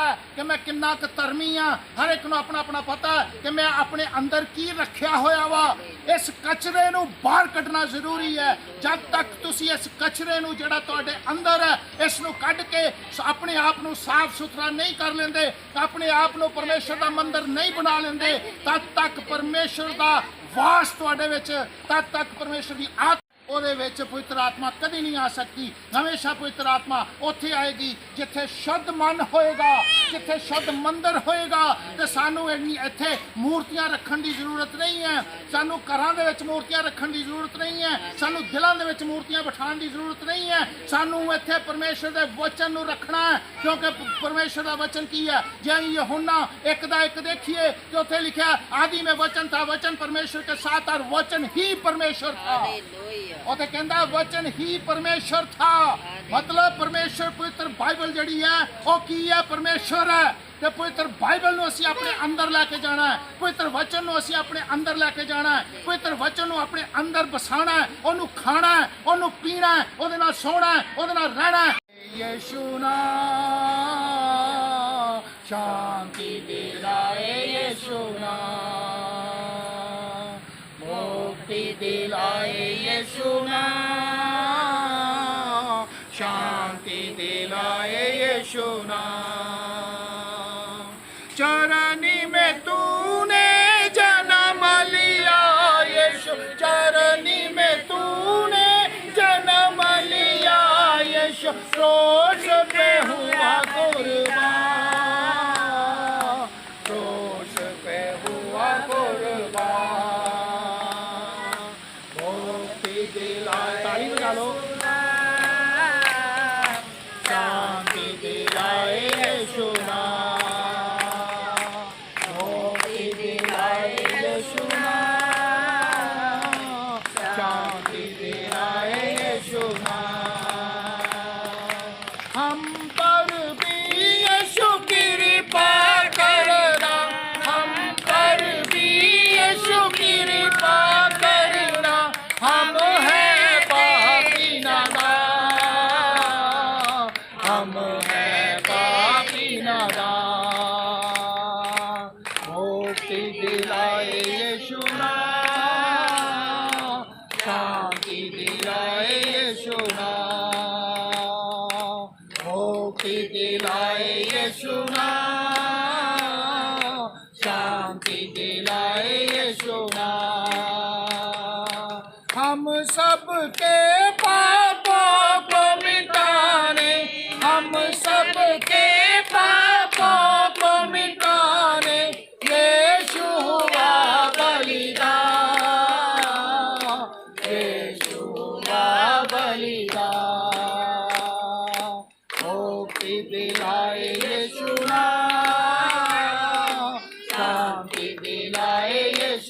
ਹੈ ਕਿ ਮੈਂ ਕਿੰਨਾ ਕੁ ਧਰਮੀ ਆ ਹਰ ਇੱਕ ਨੂੰ ਆਪਣਾ ਆਪਣਾ ਪਤਾ ਕਿ ਮੈਂ ਆਪਣੇ ਅੰਦਰ ਕੀ ਰੱਖਿਆ ਹੋਇਆ ਵਾ। ਇਸ ਕਚਰੇ ਨੂੰ ਬਾਹਰ ਕੱਢਣਾ ਜ਼ਰੂਰੀ ਹੈ। ਜਦ ਤੱਕ ਤੁਸੀਂ ਇਸ ਕਚਰੇ ਨੂੰ ਜਿਹੜਾ ਤੁਹਾਡੇ ਅੰਦਰ ਹੈ, ਇਸ ਨੂੰ ਕੱਢ ਕੇ ਆਪਣੇ ਆਪ ਨੂੰ ਸਾਫ਼ ਸੁਥਰਾ ਨਹੀਂ ਕਰ ਲੈਂਦੇ, ਆਪਣੇ ਆਪ ਨੂੰ ਪਰਮੇਸ਼ਰ ਦਾ ਮੰਦਰ ਨਹੀਂ ਬਣਾ ਲੈਂਦੇ, ਤਦ ਤੱਕ ਪਰਮੇਸ਼ਰ ਦਾ ਵਾਸ ਤੁਹਾਡੇ ਵਿੱਚ, ਤਦ ਤੱਕ ਪਰਮੇਸ਼ਰ ਦੀ ਆਤਮਾ ਉਹਦੇ ਵਿੱਚ ਪਵਿੱਤਰ ਆਤਮਾ ਕਦੀ ਨਹੀਂ ਆ ਸਕਦੀ ਹਮੇਸ਼ਾ ਪਵਿੱਤਰ ਆਤਮਾ ਉੱਥੇ ਆਏਗੀ ਜਿੱਥੇ ਸ਼ੁੱਧ ਮਨ ਹੋਏਗਾ ਜਿੱਥੇ ਸ਼ੁੱਧ ਮੰਦਰ ਹੋਏਗਾ ਤੇ ਸਾਨੂੰ ਇੰਨੀ ਇੱਥੇ ਮੂਰਤੀਆਂ ਰੱਖਣ ਦੀ ਜ਼ਰੂਰਤ ਨਹੀਂ ਹੈ ਸਾਨੂੰ ਘਰਾਂ ਦੇ ਵਿੱਚ ਮੂਰਤੀਆਂ ਰੱਖਣ ਦੀ ਜ਼ਰੂਰਤ ਨਹੀਂ ਹੈ ਸਾਨੂੰ ਦਿਲਾਂ ਦੇ ਵਿੱਚ ਮੂਰਤੀਆਂ ਬਿਠਾਉਣ ਦੀ ਜ਼ਰੂਰਤ ਨਹੀਂ ਹੈ ਸਾਨੂੰ ਇੱਥੇ ਪਰਮੇਸ਼ਰ ਦੇ ਵਚਨ ਨੂੰ ਰੱਖਣਾ ਹੈ ਕਿਉਂਕਿ ਪ- ਪਰਮੇਸ਼ਰ ਦਾ ਵਚਨ ਕੀ ਹੈ ਜੇ ਅਸੀਂ ਯਹੋਨਾ ਇੱਕ ਦਾ ਇੱਕ ਦੇਖੀਏ ਤੇ ਉੱਥੇ ਲਿਖਿਆ ਆਦि में वचन था वचन परमेश्वर के साथ और वचन ही परमेश्वर था ਹਾਲੇਲੂਇਆ ਉਹ ਤੇ ਕਹਿੰਦਾ ਵਚਨ ਹੀ ਪਰਮੇਸ਼ਰ ਥਾ। ਮਤਲਬ ਪਰਮੇਸ਼ਰ ਪਵਿੱਤਰ ਬਾਈਬਲ ਜਿਹੜੀ ਹੈ ਉਹ ਕੀ ਹੈ? ਪਰਮੇਸ਼ਰ ਹੈ। ਤੇ ਪਵਿੱਤਰ ਬਾਈਬਲ ਨੂੰ ਅਸੀਂ ਆਪਣੇ ਅੰਦਰ ਲੈ ਕੇ ਜਾਣਾ ਹੈ। ਪਵਿੱਤਰ ਵਚਨ ਨੂੰ ਅਸੀਂ ਆਪਣੇ ਅੰਦਰ ਲੈ ਕੇ ਜਾਣਾ ਹੈ। ਪਵਿੱਤਰ ਵਚਨ ਨੂੰ ਆਪਣੇ ਅੰਦਰ ਬਸਾਣਾ ਹੈ। ਉਹਨੂੰ ਖਾਣਾ ਹੈ ਉਹਨੂੰ ਪੀਣਾ ਹੈ ਉਹਦੇ ਨਾਲ ਸੋਣਾ ਹੈ ਉਹਦੇ ਨਾਲ ਰਹਿਣਾ ਹੈ। ਯਿਸੂ ਨਾਮ ਸ਼ਾਂਤੀ ਦੇਦਾ ਏ ਯਿਸੂ ਨਾਮ ਮੁਕਤੀ ਦਿਲਾਏ ਯਿਸੂ ਨਾਮ ਸ਼ਾਂਤੀ ਦਿਲਾਏ दिलाए यीशु नाम हम सबके पापों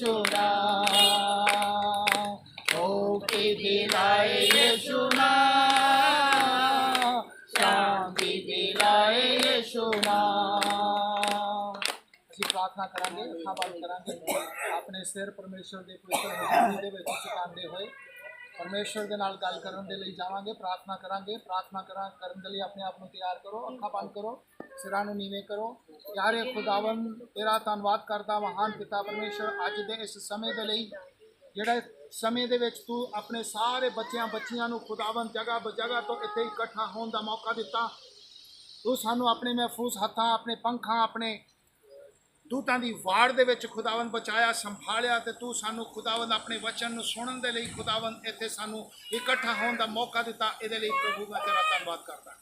दिलाए यीशु नाम मुक्ति दिलाए यीशु नाम शांति दिलाए यीशु नाम ਅਸੀਂ ਪ੍ਰਾਰਥਨਾ ਕਰਾਂਗੇ ਅੱਖਾਂ ਬੰਦ ਕਰਾਂਗੇ ਆਪਣੇ ਸਿਰ ਪਰਮੇਸ਼ਰ ਦੇ ਪਵਿੱਤਰ ਹਜ਼ੂਰੀ ਦੇ ਵਿੱਚ ਝੁਕਾਉਂਦੇ ਹੋਏ ਪਰਮੇਸ਼ਰ ਦੇ ਨਾਲ ਗੱਲ ਕਰਨ ਦੇ ਲਈ ਜਾਵਾਂਗੇ, ਪ੍ਰਾਰਥਨਾ ਕਰਾਂਗੇ। ਪ੍ਰਾਰਥਨਾ ਕਰਾਂ ਕਰਨ ਦੇ ਲਈ ਆਪਣੇ ਆਪ ਨੂੰ ਤਿਆਰ ਕਰੋ, ਅੱਖਾਂ ਬੰਦ ਕਰੋ, ਸਿਰਾਂ ਨੂੰ ਨੀਵੇਂ ਕਰੋ। ਯਾਰੇ ਖੁਦਾਵੰ ਤੇਰਾ ਧੰਨਵਾਦ ਕਰਦਾ ਮਹਾਨ ਪਿਤਾ ਪਰਮੇਸ਼ਰ ਅੱਜ ਦੇ ਇਸ ਸਮੇਂ ਦੇ ਲਈ, ਜਿਹੜਾ ਸਮੇਂ ਦੇ ਵਿੱਚ ਤੂੰ ਆਪਣੇ ਸਾਰੇ ਬੱਚਿਆਂ ਬੱਚੀਆਂ ਨੂੰ ਖੁਦਾਵੰ ਜਗ੍ਹਾ ਬ ਜਗ੍ਹਾ ਤੋਂ ਇੱਥੇ ਇਕੱਠਾ ਹੋਣ ਦਾ ਮੌਕਾ ਦਿੱਤਾ। ਤੂੰ ਸਾਨੂੰ ਆਪਣੇ ਮਹਿਫੂਜ਼ ਹੱਥਾਂ, ਆਪਣੇ ਪੰਖਾਂ, ਆਪਣੇ ਤੂੰ ਤਾਂ ਦੀ ਵਾੜ ਦੇ ਵਿੱਚ ਖੁਦਾਵੰਦ ਬਚਾਇਆ, ਸੰਭਾਲਿਆ ਤੇ ਤੂੰ ਸਾਨੂੰ ਖੁਦਾਵੰਦ ਆਪਣੇ ਵਚਨ ਨੂੰ ਸੁਣਨ ਦੇ ਲਈ ਖੁਦਾਵੰਦ ਇੱਥੇ ਸਾਨੂੰ ਇਕੱਠਾ ਹੋਣ ਦਾ ਮੌਕਾ ਦਿੱਤਾ, ਇਹਦੇ ਲਈ ਪ੍ਰਭੂ ਮੈਂ ਤੇਰਾ ਧੰਨਵਾਦ ਕਰਦਾ।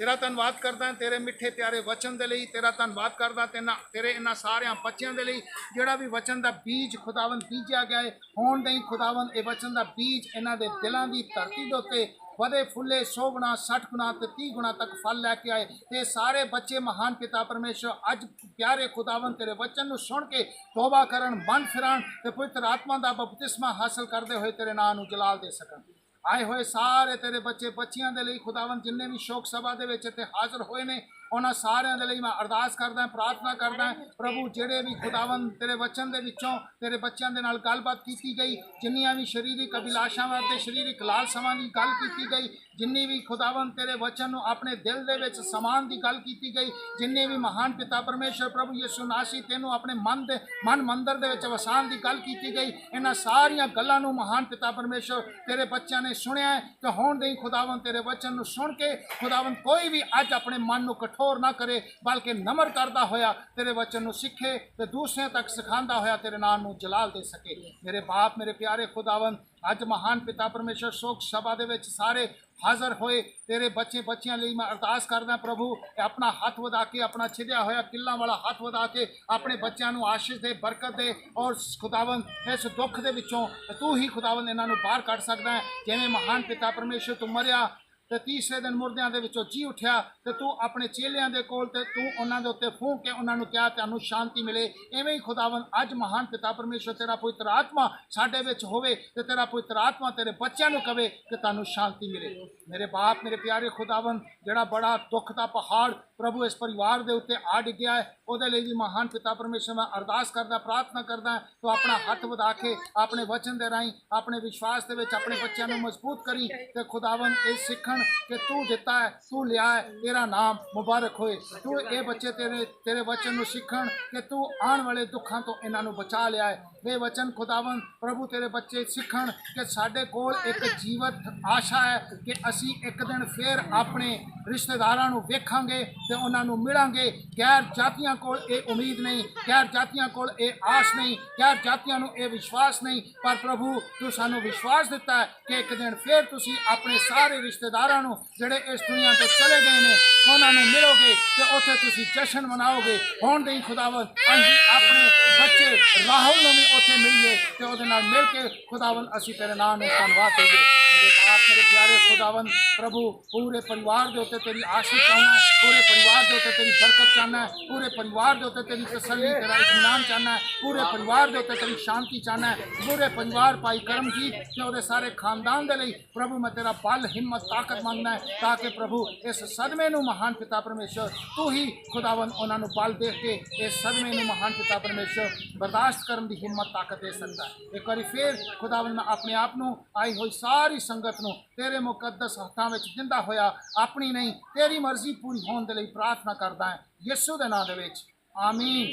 ਤੇਰਾ ਧੰਨਵਾਦ ਕਰਦਾ ਤੇਰੇ ਮਿੱਠੇ ਪਿਆਰੇ ਵਚਨ ਦੇ ਲਈ, ਤੇਰਾ ਧੰਨਵਾਦ ਕਰਦਾ ਤੇਨਾ ਤੇਰੇ ਇਹਨਾਂ ਸਾਰਿਆਂ ਬੱਚਿਆਂ ਦੇ ਲਈ, ਜਿਹੜਾ ਵੀ ਵਚਨ ਦਾ ਬੀਜ ਖੁਦਾਵੰਦ ਬੀਜਿਆ ਗਿਆ ਹੈ ਹੋਣ ਦੇ ਖੁਦਾਵੰਦ ਇਹ ਵਚਨ ਦਾ ਬੀਜ ਇਹਨਾਂ ਦੇ ਦਿਲਾਂ ਦੀ ਧਰਤੀ ਦੇ ਉੱਤੇ ਵਧੇ ਫੁੱਲੇ 100 ਗੁਣਾ 60 ਗੁਣਾ ਤੇ 30 ਗੁਣਾ ਤੱਕ ਫਲ ਲੈ ਕੇ ਆਏ। ਤੇ ਸਾਰੇ ਬੱਚੇ ਮਹਾਨ ਪਿਤਾ ਪਰਮੇਸ਼ਰ, ਅੱਜ ਪਿਆਰੇ ਖੁਦਾਵੰਦ ਤੇਰੇ ਵਚਨ ਨੂੰ ਸੁਣ ਕੇ ਤੋਬਾ ਕਰਨ ਮਨ ਫਿਰਨ ਤੇ ਪਵਿੱਤਰ ਆਤਮਾ ਦਾ ਬਪਤਿਸਮਾ ਹਾਸਲ ਕਰਦੇ ਹੋਏ ਤੇਰੇ ਨਾਮ ਨੂੰ ਜਲਾਲ ਦੇ ਸਕਣ। ਆਏ ਹੋਏ ਸਾਰੇ ਤੇਰੇ ਬੱਚੇ ਬੱਚੀਆਂ ਦੇ ਲਈ ਖੁਦਾਵੰਦ ਜਿੰਨੇ ਵੀ ਸ਼ੋਕ ਸਭਾ ਦੇ ਵਿੱਚ ਇੱਥੇ ਹਾਜ਼ਰ ਹੋਏ ਨੇ ਉਹਨਾਂ ਸਾਰਿਆਂ ਦੇ ਲਈ ਮੈਂ ਅਰਦਾਸ ਕਰਦਾ, ਪ੍ਰਾਰਥਨਾ ਕਰਦਾ, ਪ੍ਰਭੂ ਜਿਹੜੇ ਵੀ ਖੁਦਾਵੰਦ ਤੇਰੇ ਵਚਨ ਦੇ ਵਿੱਚੋਂ ਤੇਰੇ ਬੱਚਿਆਂ ਦੇ ਨਾਲ ਗੱਲਬਾਤ ਕੀਤੀ ਗਈ, ਜਿੰਨੀਆਂ ਵੀ ਸਰੀਰਕ ਅਭਿਲਾਸ਼ਾਵਾਂ ਤੇ ਸਰੀਰਕ ਲਾਲਸਾਵਾਂ ਦੀ ਗੱਲ ਕੀਤੀ ਗਈ, ਜਿੰਨੀ ਵੀ ਖੁਦਾਵੰਦ ਤੇਰੇ ਵਚਨ ਨੂੰ ਆਪਣੇ ਦਿਲ ਦੇ ਵਿੱਚ ਸਮਾਨ ਦੀ ਗੱਲ ਕੀਤੀ ਗਈ, ਜਿੰਨੇ ਵੀ ਮਹਾਨ ਪਿਤਾ ਪਰਮੇਸ਼ਰ ਪ੍ਰਭੂ ਯਿਸੂ ਨਾਸੀ ਤੈਨੂੰ ਆਪਣੇ ਮਨ ਦੇ, ਮਨ ਮੰਦਰ ਦੇ ਵਿੱਚ ਵਸਾਉਣ ਦੀ ਗੱਲ ਕੀਤੀ ਗਈ, ਇਹਨਾਂ ਸਾਰੀਆਂ ਗੱਲਾਂ ਨੂੰ ਮਹਾਨ ਪਿਤਾ ਪਰਮੇਸ਼ਰ ਤੇਰੇ ਬੱਚਿਆਂ ਨੇ ਸੁਣਿਆ ਹੈ, ਤੇ ਹੁਣ ਦੇ ਖੁਦਾਵੰਦ ਤੇਰੇ ਵਚਨ ਨੂੰ ਸੁਣ ਕੇ, ਖੁਦਾਵੰਦ ਕੋਈ ਵੀ ਅੱਜ ਆਪਣੇ ਮਨ ਨੂੰ ਕਠੋਰ ਨਾ ਕਰੇ, ਬਲਕਿ ਨਮਰ ਕਰਦਾ ਹੋਇਆ ਤੇਰੇ ਵਚਨ ਨੂੰ ਸਿੱਖੇ ਤੇ ਦੂਸਰਿਆਂ ਤੱਕ ਸਿਖਾਉਂਦਾ ਹੋਇਆ ਤੇਰੇ ਨਾਮ ਨੂੰ ਜਲਾਲ ਦੇ ਸਕੇ। ਮੇਰੇ ਬਾਪ, ਮੇਰੇ ਪਿਆਰੇ ਖੁਦਾਵੰਦ, ਅੱਜ ਮਹਾਨ ਪਿਤਾ ਪਰਮੇਸ਼ਰ ਸ਼ੋਕ ਸਭਾ ਦੇ ਵਿੱਚ ਸਾਰੇ ਹਾਜ਼ਰ ਹੋਏ। ਤੇਰੇ ਬੱਚੇ ਬੱਚਿਆਂ ਲਈ ਮੈਂ ਅਰਦਾਸ ਕਰਦਾ ਪ੍ਰਭੂ ਕਿ ਆਪਣਾ ਹੱਥ ਵਧਾ ਕੇ, ਆਪਣਾ ਛਿੜਿਆ ਹੋਇਆ ਕਿੱਲਾਂ ਵਾਲਾ ਹੱਥ ਵਧਾ ਕੇ ਆਪਣੇ ਬੱਚਿਆਂ ਨੂੰ ਆਸ਼ੀਸ਼ ਦੇ, ਬਰਕਤ ਦੇ ਔਰ ਖੁਦਾਵੰਦ, ਇਸ ਦੁੱਖ ਦੇ ਵਿੱਚੋਂ ਤੂੰ ਹੀ ਖੁਦਾਵੰਦ ਇਹਨਾਂ ਨੂੰ ਬਾਹਰ ਕੱਢ ਸਕਦਾ ਹੈ। ਜਿਵੇਂ ਮਹਾਨ ਪਿਤਾ ਪਰਮੇਸ਼ਰ ਤੂੰ ਮਰਿਆ ਤੇ ਤੀਸਰੇ ਦਿਨ ਮੁਰਦਿਆਂ ਦੇ ਵਿੱਚੋਂ ਜੀ ਉਠਿਆ ਤੇ ਤੂੰ ਆਪਣੇ ਚੇਲਿਆਂ ਦੇ ਕੋਲ ਤੇ ਤੂੰ ਉਹਨਾਂ ਦੇ ਉੱਤੇ ਫੂਕ ਕੇ ਉਹਨਾਂ ਨੂੰ ਕਿਹਾ ਤੁਹਾਨੂੰ ਸ਼ਾਂਤੀ ਮਿਲੇ। ਐਵੇਂ ਹੀ ਖੁਦਾਵੰਦ ਅੱਜ ਮਹਾਨ ਪਿਤਾ ਪਰਮੇਸ਼ਰ ਤੇਰਾ ਪਵਿੱਤਰ ਆਤਮਾ ਸਾਡੇ ਵਿੱਚ ਹੋਵੇ ਤੇ ਤੇਰਾ ਪਵਿੱਤਰ ਆਤਮਾ ਤੇਰੇ ਬੱਚਿਆਂ ਨੂੰ ਕਵੇ ਕਿ ਤੁਹਾਨੂੰ ਸ਼ਾਂਤੀ ਮਿਲੇ। ਮੇਰੇ ਬਾਪ, ਮੇਰੇ ਪਿਆਰੇ ਖੁਦਾਵੰਦ, ਜਿਹੜਾ ਬੜਾ ਦੁੱਖ ਦਾ ਪਹਾੜ ਪ੍ਰਭੂ ਇਸ ਪਰਿਵਾਰ ਦੇ ਉੱਤੇ ਆ ਡਿੱਗਿਆ ਹੈ, ਉਹਦੇ ਲਈ ਵੀ ਮਹਾਨ ਪਿਤਾ ਪਰਮੇਸ਼ਰ ਮੈਂ ਅਰਦਾਸ ਕਰਦਾ, ਪ੍ਰਾਰਥਨਾ ਕਰਦਾ ਤੂੰ ਆਪਣਾ ਹੱਥ ਵਧਾ ਕੇ ਆਪਣੇ ਵਚਨ ਦੇ ਰਾਹੀਂ, ਆਪਣੇ ਵਿਸ਼ਵਾਸ ਦੇ ਵਿੱਚ ਆਪਣੇ ਬੱਚਿਆਂ ਨੂੰ ਮਜ਼ਬੂਤ ਕਰੀ ਤੇ ਖੁਦਾਵੰਦ ਇਹ ਸਿੱਖਣ ਕਿ ਤੂੰ ਦਿੱਤਾ ਹੈ, ਤੂੰ ਲਿਆ ਹੈ, ਤੇਰਾ ਨਾਮ ਮੁਬਾਰਕ ਹੋਏ। ਤੂੰ ਇਹ ਬੱਚੇ ਤੇਰੇ ਤੇਰੇ ਵਚਨ ਨੂੰ ਸਿੱਖਣ ਕਿ ਤੂੰ ਆਉਣ ਵਾਲੇ ਦੁੱਖਾਂ ਤੋਂ ਇਹਨਾਂ ਨੂੰ ਬਚਾ ਲਿਆ ਹੈ। ਇਹ ਵਚਨ ਖੁਦਾਵੰਦ, ਪ੍ਰਭੂ ਤੇਰੇ ਬੱਚੇ ਸਿੱਖਣ ਕਿ ਸਾਡੇ ਕੋਲ ਇੱਕ ਜੀਵਤ ਆਸ਼ਾ ਹੈ ਕਿ ਅਸੀਂ ਇੱਕ ਦਿਨ ਫੇਰ ਆਪਣੇ ਰਿਸ਼ਤੇਦਾਰਾਂ ਨੂੰ ਵੇਖਾਂਗੇ ਤੇ ਉਹਨਾਂ ਨੂੰ ਮਿਲਾਂਗੇ। ਗੈਰ ਜਾਤੀਆਂ ਕੋਲ ਇਹ ਉਮੀਦ ਨਹੀਂ, ਗੈਰ ਜਾਤੀਆਂ ਕੋਲ ਇਹ ਆਸ ਨਹੀਂ, ਗੈਰ ਜਾਤੀਆਂ ਨੂੰ ਇਹ ਵਿਸ਼ਵਾਸ ਨਹੀਂ। ਪਰ ਪ੍ਰਭੂ, ਤੂੰ ਸਾਨੂੰ ਵਿਸ਼ਵਾਸ ਦਿੱਤਾ ਕਿ ਇੱਕ ਦਿਨ ਫੇਰ ਤੁਸੀਂ ਆਪਣੇ ਸਾਰੇ ਰਿਸ਼ਤੇਦਾਰ ਨੂੰ ਜਿਹੜੇ ਇਸ ਦੁਨੀਆ ਤੋਂ ਚਲੇ ਗਏ ਨੇ, ਉਹਨਾਂ ਨੂੰ ਮਿਲੋਗੇ ਤੇ ਉੱਥੇ ਤੁਸੀਂ ਜਸ਼ਨ ਮਨਾਓਗੇ। ਹੁਣ ਦੇ ਹੀ ਖੁਦਾਵੰਦ ਅਸੀਂ ਆਪਣੇ ਬੱਚੇ ਰਾਹੁਲ ਨੂੰ ਵੀ ਉੱਥੇ ਮਿਲੀਏ ਤੇ ਉਹਦੇ ਨਾਲ ਮਿਲ ਕੇ ਖੁਦਾਵੰਦ ਅਸੀਂ ਤੇਰੇ ਨਾਮ ਨੂੰ ਧੰਨਵਾਦ ਕਰੀਏ। ਮੇਰੇ ਬਾਪ, ਮੇਰੇ ਪਿਆਰੇ ਖੁਦਾਵੰਦ, ਪ੍ਰਭੂ, ਪੂਰੇ ਪਰਿਵਾਰ ਦੇ ਉੱਤੇ ਤੇਰੀ ਆਸ਼ੀਸ਼ ਚਾਹਨਾ ਪੂਰੇ ਪਰਿਵਾਰ ਦੇ ਉੱਤੇ ਤੇਰੀ ਬਰਕਤ ਚਾਹਨਾ ਪੂਰੇ ਪਰਿਵਾਰ ਦੇ ਉੱਤੇ ਤੇਰੀ ਤਸੱਲੀ, ਤੇਰਾ ਇਤਮਾਨ ਚਾਹਨਾ ਪੂਰੇ ਪਰਿਵਾਰ ਦੇ ਉੱਤੇ ਤੇਰੀ ਸ਼ਾਂਤੀ ਚਾਹਨਾ ਪੂਰੇ ਪਰਿਵਾਰ ਭਾਈ ਕਰਮਜੀਤ, ਤੇ ਉਹਦੇ ਸਾਰੇ ਖਾਨਦਾਨ ਦੇ ਲਈ ਪ੍ਰਭੂ ਮੈਂ ਤੇਰਾ ਬਲ, ਹਿੰਮਤ, ਤਾਕਤ ਮੰਗਦਾ ਤਾਂ ਕਿ ਪ੍ਰਭੂ ਇਸ ਸਦਮੇ ਨੂੰ ਮਹਾਨ ਪਿਤਾ ਪਰਮੇਸ਼ਰ, ਤੂੰ ਹੀ ਖੁਦਾਵੰਦ ਉਹਨਾਂ ਨੂੰ ਬਲ ਦੇ ਕੇ ਇਸ ਸਦਮੇ ਨੂੰ ਮਹਾਨ ਪਿਤਾ ਪਰਮੇਸ਼ਰ ਬਰਦਾਸ਼ਤ ਕਰਨ ਦੀ ਹਿੰਮਤ, ਤਾਕਤ ਦੇ ਸਕਦਾ ਇੱਕ ਵਾਰੀ ਫੇਰ ਖੁਦਾਵੰਦ ਮੈਂ ਆਪਣੇ ਆਪ ਨੂੰ ਆਈ ਹੋਈ ਸਾਰੀ ਸੰਗਤ ਨੂੰ, ਤੇਰੇ ਮੁਕੱਦਸ ਹੱਥਾਂ ਵਿੱਚ ਦਿੰਦਾ ਹੋਇਆ ਆਪਣੀ ਨਹੀਂ, ਤੇਰੀ ਮਰਜ਼ੀ ਪੂਰੀ ਹੋਣ ਦੇ ਲਈ ਪ੍ਰਾਰਥਨਾ ਕਰਦਾ ਹਾਂ, ਯਿਸੂ ਦੇ ਨਾਮ ਦੇ ਵਿੱਚ। आमीन।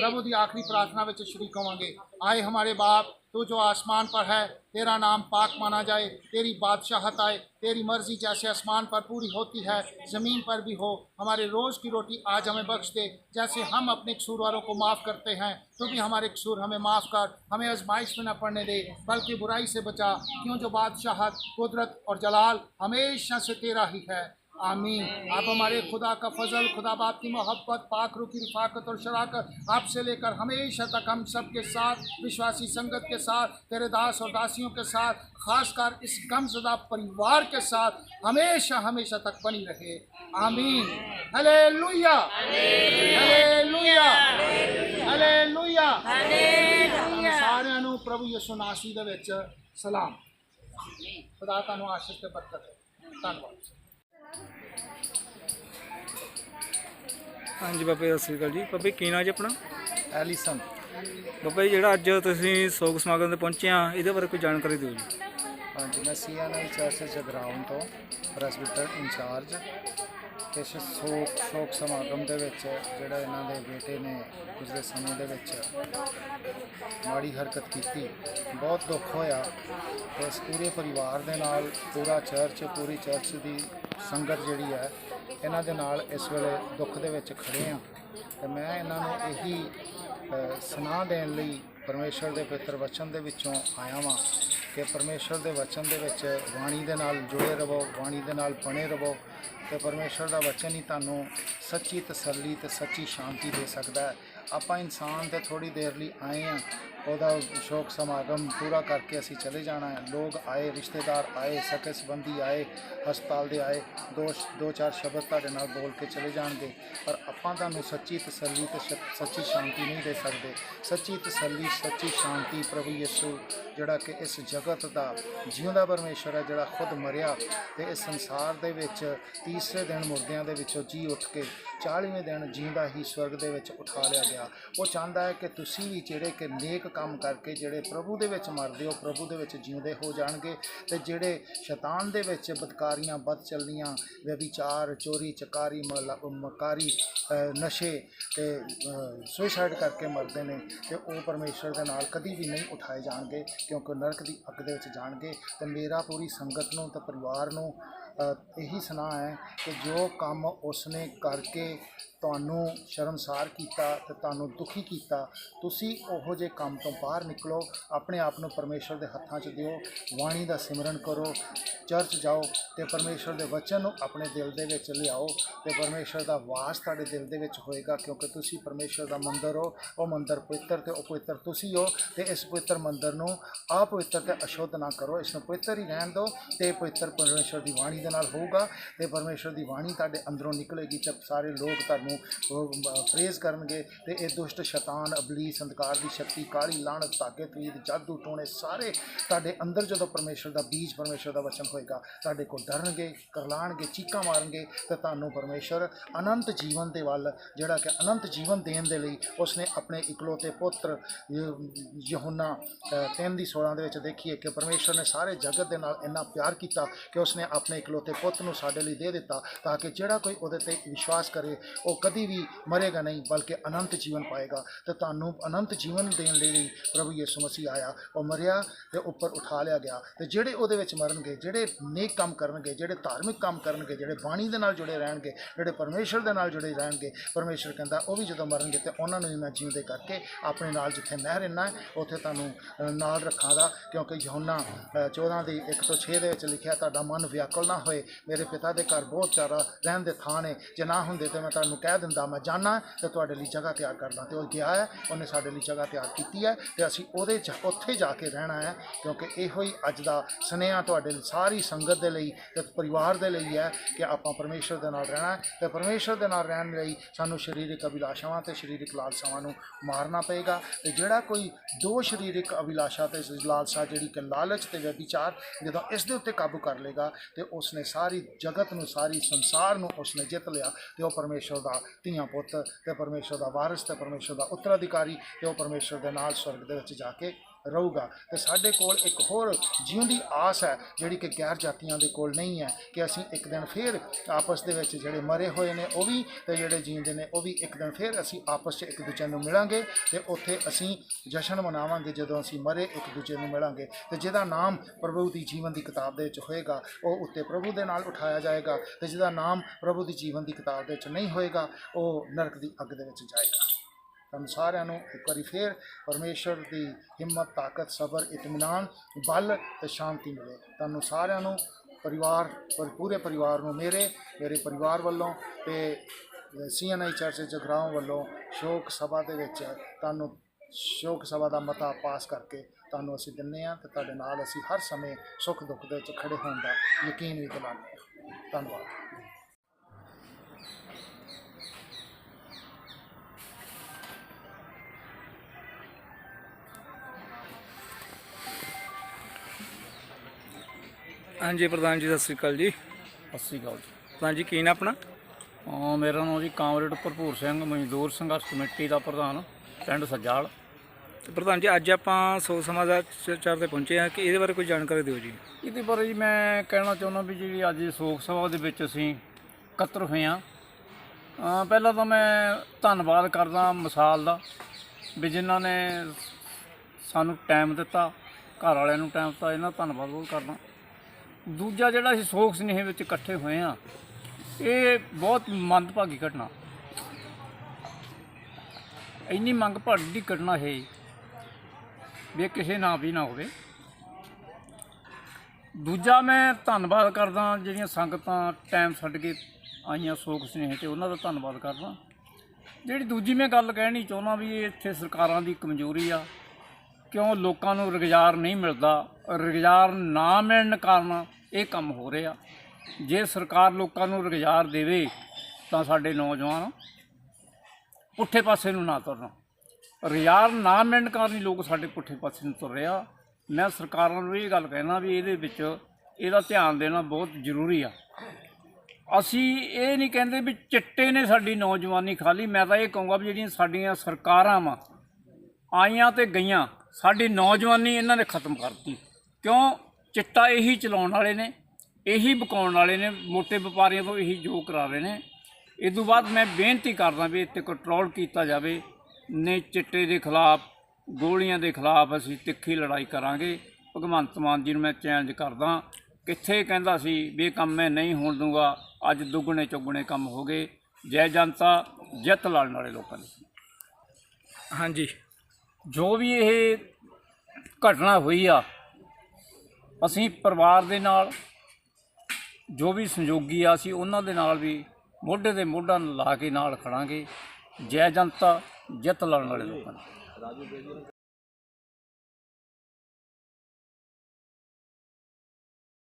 प्रभु की आखिरी प्रार्थना में शरीक होंगे आए हमारे बाप तू जो आसमान पर है तेरा नाम पाक माना जाए तेरी बादशाहत आए तेरी मर्ज़ी जैसे आसमान पर पूरी होती है ज़मीन पर भी हो हमारे रोज़ की रोटी आज हमें बख्श दे जैसे हम अपने कसूरवारों को माफ़ करते हैं तो भी हमारे कसूर हमें माफ़ कर हमें आजमाइश में न पड़ने दे बल्कि बुराई से बचा क्यों जो बादशाहत कुदरत और जलाल हमेशा से तेरा ही है। आमीन आप हमारे खुदा का फजल खुदा बाप की मोहब्बत पाक रू की रिफाकत और शराकत आपसे लेकर हमेशा तक हम सब के साथ विश्वासी संगत के साथ तेरे दास और दासियों के साथ खासकर इस गमजदा परिवार के साथ हमेशा हमेशा तक बनी रहे आमीन हालेलुया हालेलुया हालेलुया ਤੁਹਾਨੂੰ ਸਾਰਿਆਂ ਨੂੰ ਪ੍ਰਭੂ ਯਿਸੂ ਨਾਸੀ ਦੇ ਵਿੱਚ ਸਲਾਮ ਖੁਦਾ ਤੁਹਾਨੂੰ ਆਸ਼ੀਸ਼ ਤੇ ਬਰਕਤ ਦੇ ਧੰਨਵਾਦ ਹਾਂਜੀ ਬਾਬਾ ਜੀ ਸਤਿ ਸ੍ਰੀ ਅਕਾਲ ਜੀ। ਬਾਬਾ ਜੀ ਕੀ ਨਾਂ ਜੀ ਆਪਣਾ? ਐਲੀਸਨ। ਬਾਬਾ ਜੀ ਜਿਹੜਾ ਅੱਜ ਤੁਸੀਂ ਸੋਗ ਸਮਾਗਮ ਤੇ ਪਹੁੰਚੇ ਆ ਇਹਦੇ ਬਾਰੇ ਕੋਈ ਜਾਣਕਾਰੀ ਦਿਓ ਜੀ। ਹਾਂਜੀ ਮੈਂ ਸੀਐਨਆਈ ਚਰਚ ਜਗਰਾਉਂ ਤੋਂ ਪ੍ਰੈਸਬੀਟਰ ਇੰਚਾਰਜ। ਇਸ ਸ਼ੋਕ ਸ਼ੋਕ ਸਮਾਗਮ ਦੇ ਵਿੱਚ ਜਿਹੜਾ ਇਹਨਾਂ ਦੇ ਬੇਟੇ ਨੇ ਪਿਛਲੇ ਸਮੇਂ ਦੇ ਵਿੱਚ ਮਾੜੀ ਹਰਕਤ ਕੀਤੀ। ਬਹੁਤ ਦੁੱਖ ਹੋਇਆ। ਤੇ ਇਸ ਪੂਰੇ ਪਰਿਵਾਰ ਦੇ ਨਾਲ ਪੂਰਾ ਚਰਚ ਪੂਰੀ ਚਰਚ ਦੀ ਸੰਗਤ ਜਿਹੜੀ ਹੈ ਇਹਨਾਂ ਦੇ ਨਾਲ ਇਸ ਵੇਲੇ ਦੁੱਖ ਦੇ ਵਿੱਚ ਖੜੇ ਆ ਤੇ ਮੈਂ ਇਹਨਾਂ ਨੂੰ ਇਹੀ ਅ, ਸੁਨਾਹ ਦੇਣ ਲਈ ਪਰਮੇਸ਼ਰ ਦੇ ਪਵਿੱਤਰ ਵਚਨ ਦੇ ਵਿੱਚੋਂ ਆਇਆ ਵਾਂ ਕਿ ਪਰਮੇਸ਼ਰ ਦੇ ਵਚਨ ਦੇ ਵਿੱਚ ਬਾਣੀ ਦੇ ਨਾਲ ਜੁੜੇ ਰਹੋ ਬਾਣੀ ਦੇ ਨਾਲ ਬਣੇ ਰਹੋ ਤੇ ਪਰਮੇਸ਼ਰ ਦਾ ਵਚਨ ਹੀ ਤੁਹਾਨੂੰ ਸੱਚੀ ਤਸੱਲੀ ਤੇ ਸੱਚੀ ਸ਼ਾਂਤੀ ਦੇ ਸਕਦਾ ਹੈ। ਆਪਾਂ ਇਨਸਾਨ ਤੇ ਥੋੜੀ ਦੇਰ ਲਈ ਆਏ ਆ ਉਹਦਾ ਸ਼ੋਕ ਸਮਾਗਮ ਪੂਰਾ ਕਰਕੇ ਅਸੀਂ ਚਲੇ ਜਾਣਾ ਹੈ। ਲੋਕ ਆਏ, ਰਿਸ਼ਤੇਦਾਰ ਆਏ, ਸਕੇ ਸੰਬੰਧੀ ਆਏ, ਹਸਪਤਾਲ ਦੇ ਆਏ। ਦੋ ਦੋ ਚਾਰ ਸ਼ਬਦ ਤੁਹਾਡੇ ਨਾਲ ਬੋਲ ਕੇ ਚਲੇ ਜਾਣਗੇ। ਪਰ ਆਪਾਂ ਤੁਹਾਨੂੰ ਸੱਚੀ ਤਸੱਲੀ ਤੇ ਸ਼- ਸੱਚੀ ਸ਼ਾਂਤੀ ਨਹੀਂ ਦੇ ਸਕਦੇ। ਸੱਚੀ ਤਸੱਲੀ, ਸੱਚੀ ਸ਼ਾਂਤੀ ਪ੍ਰਭੂ ਯਿਸੂ, ਜਿਹੜਾ ਕਿ ਇਸ ਜਗਤ ਦਾ ਜਿਉਂਦਾ ਪਰਮੇਸ਼ਰ ਹੈ, ਜਿਹੜਾ ਖੁਦ ਮਰਿਆ ਤੇ ਇਸ ਸੰਸਾਰ ਦੇ ਵਿੱਚ ਤੀਸਰੇ ਦਿਨ ਮੁਰਦਿਆਂ ਦੇ ਵਿੱਚੋਂ ਜੀ ਉੱਠ ਕੇ 40ਵੇਂ ਦਿਨ ਜਿਉਂਦਾ ਹੀ ਸਵਰਗ ਦੇ ਵਿੱਚ ਉਠਾ ਲਿਆ ਗਿਆ। ਉਹ ਚਾਹੁੰਦਾ ਹੈ ਕਿ ਤੁਸੀਂ ਵੀ ਜਿਹੜੇ ਕਿ ਨੇਕ ਕੰਮ ਕਰਕੇ ਜਿਹੜੇ ਪ੍ਰਭੂ ਦੇ ਵਿੱਚ ਮਰਦੇ ਹੋ, ਪ੍ਰਭੂ ਦੇ ਵਿੱਚ ਜਿਉਂਦੇ ਹੋ ਜਾਣਗੇ ਤੇ ਜਿਹੜੇ ਸ਼ੈਤਾਨ ਦੇ ਵਿੱਚ ਬਦਕਾਰੀਆਂ ਬਦ ਚੱਲਦੀਆਂ ਵਿਚਾਰ ਚੋਰੀ, ਚਕਾਰੀ ਮਕਾਰੀ ਨਸ਼ੇ ਤੇ ਸੁਸਾਈਡ ਕਰਕੇ ਮਰਦੇ ਨੇ ਤੇ ਉਹ ਪਰਮੇਸ਼ਰ ਦੇ ਨਾਲ ਕਦੀ ਵੀ ਨਹੀਂ ਉਠਾਏ ਜਾਣਗੇ ਕਿਉਂਕਿ ਨਰਕ ਦੀ ਅੱਗ ਦੇ ਵਿੱਚ ਜਾਣਗੇ ਤੇ ਮੇਰਾ ਪੂਰੀ ਸੰਗਤ ਨੂੰ ਤੇ ਪਰਿਵਾਰ ਨੂੰ ਇਹੀ ਸੁਣਾ ਹੈ ਕਿ ਜੋ ਕੰਮ ਉਸਨੇ ਕਰਕੇ ਤੁਹਾਨੂੰ ਸ਼ਰਮਸਾਰ ਕੀਤਾ ਤੇ ਤੁਹਾਨੂੰ ਦੁਖੀ ਕੀਤਾ, ਤੁਸੀਂ ਉਹੋ ਜੇ ਕੰਮ ਤੋਂ ਬਾਹਰ ਨਿਕਲੋ, ਆਪਣੇ ਆਪ ਨੂੰ ਪਰਮੇਸ਼ਰ ਦੇ ਹੱਥਾਂ 'ਚ ਦਿਓ, ਬਾਣੀ ਦਾ ਸਿਮਰਨ ਕਰੋ, ਚਰਚ ਜਾਓ ਤੇ ਪਰਮੇਸ਼ਰ ਦੇ ਵਚਨ ਨੂੰ ਆਪਣੇ ਦਿਲ ਦੇ ਵਿੱਚ ਲਿਆਓ ਤੇ ਪਰਮੇਸ਼ਰ ਦਾ ਵਾਸ ਤੁਹਾਡੇ ਦਿਲ ਦੇ ਵਿੱਚ ਹੋਏਗਾ ਕਿਉਂਕਿ ਤੁਸੀਂ ਪਰਮੇਸ਼ਰ ਦਾ ਮੰਦਰ ਹੋ, ਉਹ ਮੰਦਰ ਪਵਿੱਤਰ ਤੇ ਉਹ ਪਵਿੱਤਰ ਤੁਸੀਂ ਹੋ ਤੇ ਇਸ ਪਵਿੱਤਰ ਮੰਦਰ ਨੂੰ ਅਪਵਿੱਤਰ ਤੇ ਅਸ਼ੁੱਧ ਨਾ ਕਰੋ, ਇਸ ਨੂੰ ਪਵਿੱਤਰ ਹੀ ਰਹਿਣ ਦਿਓ ਤੇ ਇਹ ਪਵਿੱਤਰ ਪਰਮੇਸ਼ਰ ਦੀ ਬਾਣੀ ਦੇ ਨਾਲ ਹੋਊਗਾ ਤੇ ਪਰਮੇਸ਼ਰ ਦੀ ਬਾਣੀ ਤੁਹਾਡੇ ਅੰਦਰੋਂ ਨਿਕਲੇਗੀ ਤੇ ਸਾਰੇ ਲੋਕ ਤੁਹਾਨੂੰ ਪ੍ਰੇਜ਼ ਕਰਨਗੇ ਤੇ ਇਹ ਦੁਸ਼ਟ ਸ਼ੈਤਾਨ ਅਬਲੀਸ ਅੰਧਕਾਰ ਦੀ ਸ਼ਕਤੀ ਕਾਲੀ ਲਾਹਨਤ ਤਾਕਤ ਵੀਦ ਜਾਦੂ ਟੋਣੇ ਸਾਰੇ ਤੁਹਾਡੇ ਅੰਦਰ ਜਦੋਂ ਪਰਮੇਸ਼ਰ ਦਾ ਬੀਜ ਪਰਮੇਸ਼ਰ ਦਾ ਵਚਨ ਹੋਏਗਾ ਤੁਹਾਡੇ ਕੋਲ ਡਰਨਗੇ ਕਰਲਾਣਗੇ ਚੀਕਾਂ ਮਾਰਨਗੇ ਤੇ ਤੁਹਾਨੂੰ ਪਰਮੇਸ਼ਰ ਅਨੰਤ ਜੀਵਨ ਦੇ ਵੱਲ ਜਿਹੜਾ ਕਿ ਅਨੰਤ ਜੀਵਨ ਦੇਣ ਦੇ ਲਈ ਉਸਨੇ ਆਪਣੇ ਇਕਲੌਤੇ ਪੁੱਤਰ ਯ- ਯਹੋਨਾ ਅ, ਤਿੰਨ ਦੀ 16 ਦੇ ਵਿੱਚ ਦੇਖੀਏ ਕਿ ਪਰਮੇਸ਼ਰ ਨੇ ਸਾਰੇ ਜਗਤ ਦੇ ਨਾਲ ਇੰਨਾ ਪਿਆਰ ਕੀਤਾ ਕਿ ਉਸਨੇ ਆਪਣੇ ਇਕਲੌਤੇ ਪੁੱਤ ਨੂੰ ਸਾਡੇ ਲਈ ਦੇ ਦਿੱਤਾ ਤਾਂ ਕਿ ਜਿਹੜਾ ਕੋਈ ਉਹਦੇ ਤੇ ਵਿਸ਼ਵਾਸ ਕਰੇ ਉਹ ਕਦੀ ਵੀ ਮਰੇਗਾ ਨਹੀਂ, ਬਲਕਿ ਅਨੰਤ ਜੀਵਨ ਪਾਏਗਾ। ਤੇ ਤੁਹਾਨੂੰ ਅਨੰਤ ਜੀਵਨ ਦੇਣ ਲਈ ਪ੍ਰਭੂ ਯਿਸੂ ਮਸੀਹ ਆਇਆ। ਉਹ ਮਰਿਆ ਤੇ ਉੱਪਰ ਉਠਾ ਲਿਆ ਗਿਆ। ਤੇ ਜਿਹੜੇ ਉਹਦੇ ਵਿੱਚ ਮਰਨਗੇ, ਜਿਹੜੇ ਨੇਕ ਕੰਮ ਕਰਨਗੇ, ਜਿਹੜੇ ਧਾਰਮਿਕ ਕੰਮ ਕਰਨਗੇ, ਜਿਹੜੇ ਬਾਣੀ ਦੇ ਨਾਲ ਜੁੜੇ ਰਹਿਣਗੇ, ਜਿਹੜੇ ਪਰਮੇਸ਼ਰ ਦੇ ਨਾਲ ਜੁੜੇ ਰਹਿਣਗੇ ਪਰਮੇਸ਼ਰ ਕਹਿੰਦਾ, ਉਹ ਵੀ ਜਦੋਂ ਮਰਨਗੇ ਤੇ ਉਹਨਾਂ ਨੂੰ ਵੀ ਮੈਂ ਜਿਉਂਦੇ ਕਰਕੇ ਆਪਣੇ ਨਾਲ ਜਿੱਥੇ ਮੈਂ ਰਹਿਣਾ ਉੱਥੇ ਤੁਹਾਨੂੰ ਨਾਲ ਰੱਖਾਂਗਾ। ਕਿਉਂਕਿ ਯਹੋਨਾ 14 ਦੀ 1 ਤੋਂ 6 ਦੇ ਵਿੱਚ ਲਿਖਿਆ, ਤੁਹਾਡਾ ਮਨ ਵਿਆਕੁਲ ਨਾ ਹੋਏ। ਮੇਰੇ ਪਿਤਾ ਦੇ ਘਰ ਬਹੁਤ ਚਾਰਾ ਰਹਿਣ ਦੇ ਥਾਂ ਨੇ। ਜੇ ਨਾ ਹੁੰਦੇ ਤੇ ਮੈਂ ਤੁਹਾਨੂੰ ਕਹਿ ਕਹਿ ਦਿੰਦਾ, ਮੈਂ ਜਾਣਾ ਤੇ ਤੁਹਾਡੇ ਲਈ ਜਗ੍ਹਾ ਤਿਆਰ ਕਰਦਾ ਤੇ ਉਹ ਗਿਆ ਹੈ, ਉਹਨੇ ਸਾਡੇ ਲਈ ਜਗ੍ਹਾ ਤਿਆਰ ਕੀਤੀ ਹੈ ਤੇ ਅਸੀਂ ਉਹਦੇ ਚ, ਉੱਥੇ ਜਾ ਕੇ ਰਹਿਣਾ ਹੈ ਕਿਉਂਕਿ ਇਹੋ ਹੀ ਅੱਜ ਦਾ ਸੁਨੇਹਾ ਤੁਹਾਡੇ ਲਈ, ਸਾਰੀ ਸੰਗਤ ਦੇ ਲਈ ਤੇ ਪਰਿਵਾਰ ਦੇ ਲਈ ਹੈ ਕਿ ਆਪਾਂ ਪਰਮੇਸ਼ਰ ਦੇ ਨਾਲ ਰਹਿਣਾ ਹੈ ਤੇ ਪਰਮੇਸ਼ਰ ਦੇ ਨਾਲ ਰਹਿਣ ਲਈ ਸਾਨੂੰ ਸਰੀਰਕ ਅਭਿਲਾਸ਼ਾਵਾਂ ਤੇ ਸਰੀਰਕ ਲਾਲਸਾਵਾਂ ਨੂੰ ਮਾਰਨਾ ਪਏਗਾ ਤੇ ਜਿਹੜਾ ਕੋਈ ਦੋ ਸਰੀਰਕ ਅਭਿਲਾਸ਼ਾ ਤੇ ਲਾਲਸਾ ਜਿਹੜੀ ਕਿ ਲਾਲਚ ਤੇ ਵਿਚਾਰ ਜਦੋਂ ਇਸ ਦੇ ਉੱਤੇ ਕਾਬੂ ਕਰ ਲੇਗਾ ਤੇ ਉਸਨੇ ਸਾਰੀ ਜਗਤ ਨੂੰ, ਸਾਰੀ ਸੰਸਾਰ ਨੂੰ ਉਸਨੇ ਜਿੱਤ ਲਿਆ ਤੇ ਉਹ ਪਰਮੇਸ਼ਰ ਦਾ ਧੀਆਂ ਪੁੱਤ ਤੇ ਪਰਮੇਸ਼ਰ ਦਾ ਵਾਰਿਸ ਤੇ ਪਰਮੇਸ਼ਰ ਦਾ ਉੱਤਰਾਧਿਕਾਰੀ ਤੇ ਉਹ ਪਰਮੇਸ਼ਰ ਦੇ ਨਾਲ ਸਵਰਗ ਦੇ ਵਿੱਚ ਜਾ ਕੇ ਰਹੂਗਾ। ਤੇ ਸਾਡੇ ਕੋਲ ਇੱਕ ਹੋਰ ਜਿਉਂਦੀ ਆਸ ਹੈ, ਜਿਹੜੀ ਕਿ ਗੈਰ ਜਾਤੀਆਂ ਦੇ ਕੋਲ ਨਹੀਂ ਹੈ, ਕਿ ਅਸੀਂ ਇੱਕ ਦਿਨ ਫੇਰ ਆਪਸ ਦੇ ਵਿੱਚ ਜਿਹੜੇ ਮਰੇ ਹੋਏ ਨੇ ਉਹ ਵੀ ਤੇ ਜਿਹੜੇ ਜੀਂਦੇ ਨੇ ਉਹ ਵੀ ਇੱਕ ਦਿਨ ਫੇਰ ਅਸੀਂ ਆਪਸ 'ਚ ਇੱਕ ਦੂਜੇ ਨੂੰ ਮਿਲਾਂਗੇ ਤੇ ਉੱਥੇ ਅਸੀਂ ਜਸ਼ਨ ਮਨਾਵਾਂਗੇ ਜਦੋਂ ਅਸੀਂ ਮਰੇ ਇੱਕ ਦੂਜੇ ਨੂੰ ਮਿਲਾਂਗੇ। ਤੇ ਜਿਹਦਾ ਨਾਮ ਪ੍ਰਭੂ ਦੀ ਜੀਵਨ ਦੀ ਕਿਤਾਬ ਦੇ ਵਿੱਚ ਹੋਏਗਾ, ਉਹ ਉੱਤੇ ਪ੍ਰਭੂ ਦੇ ਨਾਲ ਉਠਾਇਆ ਜਾਏਗਾ ਤੇ ਜਿਹਦਾ ਨਾਮ ਪ੍ਰਭੂ ਦੀ ਜੀਵਨ ਦੀ ਕਿਤਾਬ ਦੇ ਵਿੱਚ ਨਹੀਂ ਹੋਏਗਾ, ਉਹ ਨਰਕ ਦੀ ਅੱਗ ਦੇ ਵਿੱਚ ਜਾਏਗਾ। ਤੁਹਾਨੂੰ ਸਾਰਿਆਂ ਨੂੰ ਇੱਕ ਵਾਰੀ ਫੇਰ ਪਰਮੇਸ਼ਰ ਦੀ ਹਿੰਮਤ ਤਾਕਤ ਸਬਰ ਇਤਮਾਨ ਬਲ ਤੇ ਸ਼ਾਂਤੀ ਮਿਲੇ ਤੁਹਾਨੂੰ ਸਾਰਿਆਂ ਨੂੰ ਪਰਿਵਾਰ ਪਰ ਪੂਰੇ ਪਰਿਵਾਰ ਨੂੰ ਮੇਰੇ ਮੇਰੇ ਪਰਿਵਾਰ ਵੱਲੋਂ ਤੇ ਸੀਐਨਆਈ ਚਰਚ ਜਗਰਾਉਂ ਵੱਲੋਂ ਸ਼ੋਕ ਸਭਾ ਦੇ ਵਿੱਚ ਤੁਹਾਨੂੰ ਸ਼ੋਕ ਸਭਾ ਦਾ ਮਤਾ ਪਾਸ ਕਰਕੇ ਤੁਹਾਨੂੰ ਅਸੀਂ ਦਿੰਨੇ ਆ ਤੇ ਤੁਹਾਡੇ ਨਾਲ ਅਸੀਂ ਹਰ ਸਮੇਂ ਸੁੱਖ ਦੁੱਖ ਦੇ ਵਿੱਚ ਖੜੇ ਹੋਣ ਦਾ ਯਕੀਨ ਵੀ ਦਿਲਾਉਂਦੇ ਹਾਂ ਧੰਨਵਾਦ ਹਾਂਜੀ ਪ੍ਰਧਾਨ ਜੀ ਸਤਿ ਸ੍ਰੀ ਅਕਾਲ ਜੀ। ਸਤਿ ਸ਼੍ਰੀ ਅਕਾਲ ਜੀ। ਪ੍ਰਧਾਨ ਜੀ ਕੀ ਨਾ ਆਪਣਾ? ਹਾਂ ਮੇਰਾ ਨਾਮ ਜੀ ਕਾਮਰੇਡ ਭਰਪੂਰ ਸਿੰਘ ਮਜ਼ਦੂਰ ਸੰਘਰਸ਼ ਕਮੇਟੀ ਦਾ ਪ੍ਰਧਾਨ ਪਿੰਡ ਸੱਜਾਲ। ਤੇ ਪ੍ਰਧਾਨ ਜੀ ਅੱਜ ਆਪਾਂ ਸੋ ਸਮਾਜ ਦਾ ਚਰਚਾ ਤੇ ਪਹੁੰਚੇ ਆ ਕਿ ਇਹਦੇ ਬਾਰੇ ਕੋਈ ਜਾਣਕਾਰੀ ਦਿਓ ਜੀ। ਇਹਦੇ ਬਾਰੇ ਜੀ ਮੈਂ ਕਹਿਣਾ ਚਾਹੁੰਦਾ ਵੀ ਜਿਹੜੀ ਅੱਜ ਸੋਗ ਸਭਾ ਦੇ ਵਿੱਚ ਅਸੀਂ ਇਕੱਤਰ ਹੋਏ ਹਾਂ। ਅਹ ਪਹਿਲਾਂ ਤਾਂ ਮੈਂ ਧੰਨਵਾਦ ਕਰਦਾ ਮਿਸਾਲ ਦਾ ਵੀ ਜਿਨ੍ਹਾਂ ਨੇ ਸਾਨੂੰ ਟਾਈਮ ਦਿੱਤਾ ਘਰ ਵਾਲਿਆਂ ਨੂੰ ਟਾਈਮ ਦਿੱਤਾ ਇਹਨਾਂ ਦਾ ਧੰਨਵਾਦ ਬਹੁਤ ਕਰਦਾ। ਦੂਜਾ ਜਿਹੜਾ ਅਸੀਂ ਸੋਗ ਸਨੇਹ ਵਿੱਚ ਇਕੱਠੇ ਹੋਏ ਹਾਂ, ਇਹ ਬਹੁਤ ਮੰਦਭਾਗੀ ਘਟਨਾ। ਇੰਨੀ ਮੰਗ ਭਾੜੀ ਦੀ ਘਟਨਾ ਹੈ ਵੀ ਕਿਸੇ ਨਾ ਵੀ ਨਾ ਹੋਵੇ। ਦੂਜਾ ਮੈਂ ਧੰਨਵਾਦ ਕਰਦਾ ਜਿਹੜੀਆਂ ਸੰਗਤਾਂ ਟਾਈਮ ਛੱਡ ਕੇ ਆਈਆਂ ਸੋਗ ਸਨੇਹ ਤੇ, ਉਹਨਾਂ ਦਾ ਧੰਨਵਾਦ ਕਰਦਾ। ਜਿਹੜੀ ਦੂਜੀ ਮੈਂ ਗੱਲ ਕਹਿਣੀ ਚਾਹੁੰਦਾ ਵੀ ਇਹ ਇੱਥੇ ਸਰਕਾਰਾਂ ਦੀ ਕਮਜ਼ੋਰੀ ਆ ਕਿਉਂ ਲੋਕਾਂ ਨੂੰ ਰੁਜ਼ਗਾਰ ਨਹੀਂ ਮਿਲਦਾ? ਰੁਜ਼ਗਾਰ ਨਾ ਮਿਲਣ ਕਾਰਨ ਇਹ ਕੰਮ ਹੋ ਰਿਹਾ। ਜੇ ਸਰਕਾਰ ਲੋਕਾਂ ਨੂੰ ਰੁਜ਼ਗਾਰ ਦੇਵੇ, ਤਾਂ ਸਾਡੇ ਨੌਜਵਾਨ ਪੁੱਠੇ ਪਾਸੇ ਨੂੰ ਨਾ ਤੁਰਨ। ਰੁਜ਼ਗਾਰ ਨਾ ਮਿਲਣ ਕਾਰਨ ਹੀ ਲੋਕ ਸਾਡੇ ਪੁੱਠੇ ਪਾਸੇ ਨੂੰ ਤੁਰ ਰਿਹਾ। ਮੈਂ ਸਰਕਾਰਾਂ ਨੂੰ ਇਹ ਗੱਲ ਕਹਿਣਾ ਵੀ ਇਹਦੇ ਵਿੱਚ ਇਹਦਾ ਧਿਆਨ ਦੇਣਾ ਬਹੁਤ ਜ਼ਰੂਰੀ ਆ। ਅਸੀਂ ਇਹ ਨਹੀਂ ਕਹਿੰਦੇ ਵੀ ਚਿੱਟੇ ਨੇ ਸਾਡੀ ਨੌਜਵਾਨੀ ਖਾਲੀ ਮੈਂ ਤਾਂ ਇਹ ਕਹੂੰਗਾ ਵੀ ਜਿਹੜੀਆਂ ਸਾਡੀਆਂ ਸਰਕਾਰਾਂ ਵਾ, ਆਈਆਂ ਤੇ ਗਈਆਂ ਸਾਡੀ ਨੌਜਵਾਨੀ ਇਹਨਾਂ ਨੇ ਖਤਮ ਕਰਤੀ। ਕਿਉਂ? ਚਿੱਟਾ ਇਹੀ ਚਲਾਉਣ ਵਾਲੇ ਨੇ, ਇਹੀ ਬਕਾਉਣ ਵਾਲੇ ਨੇ, ਮੋਟੇ ਵਪਾਰੀਆਂ ਤੋਂ ਇਹੀ ਜੋ ਕਰਾ ਰਹੇ ਨੇ। ਇਸ ਤੋਂ ਬਾਅਦ ਮੈਂ ਬੇਨਤੀ ਕਰਦਾ ਵੀ ਇੱਥੇ ਕੰਟਰੋਲ ਕੀਤਾ ਜਾਵੇ। ਨੇ ਚਿੱਟੇ ਦੇ ਖਿਲਾਫ, ਗੋਲੀਆਂ ਦੇ ਖਿਲਾਫ ਅਸੀਂ ਤਿੱਖੀ ਲੜਾਈ ਕਰਾਂਗੇ। ਭਗਵੰਤ ਮਾਨ ਜੀ ਨੂੰ ਮੈਂ ਚੈਲੰਜ ਕਰਦਾ, ਕਿੱਥੇ ਕਹਿੰਦਾ ਸੀ ਵੀ ਇਹ ਕੰਮ ਮੈਂ ਨਹੀਂ ਹੋਣ ਦੂੰਗਾ ਅੱਜ ਦੁੱਗਣੇ ਚੁੱਗਣੇ ਕੰਮ ਹੋ ਗਏ। ਜੈ ਜਨਤਾ, ਜਿੱਤ ਲੜਨ ਵਾਲੇ ਲੋਕਾਂ ਦੀ। ਹਾਂਜੀ। ਜੋ ਵੀ ਇਹ ਘਟਨਾ ਹੋਈ ਆ, ਅਸੀਂ ਪਰਿਵਾਰ ਦੇ ਨਾਲ, ਜੋ ਵੀ ਸੰਯੋਗੀ ਆ, ਅਸੀਂ ਉਹਨਾਂ ਦੇ ਨਾਲ ਵੀ ਮੋਢੇ ਦੇ ਮੋਢਾ ਲਾ ਕੇ ਨਾਲ ਖੜਾਂਗੇ। ਜੈ ਜਨਤਾ, ਜਿੱਤ ਲੜਨ ਵਾਲੇ ਲੋਕਾਂ ਨੂੰ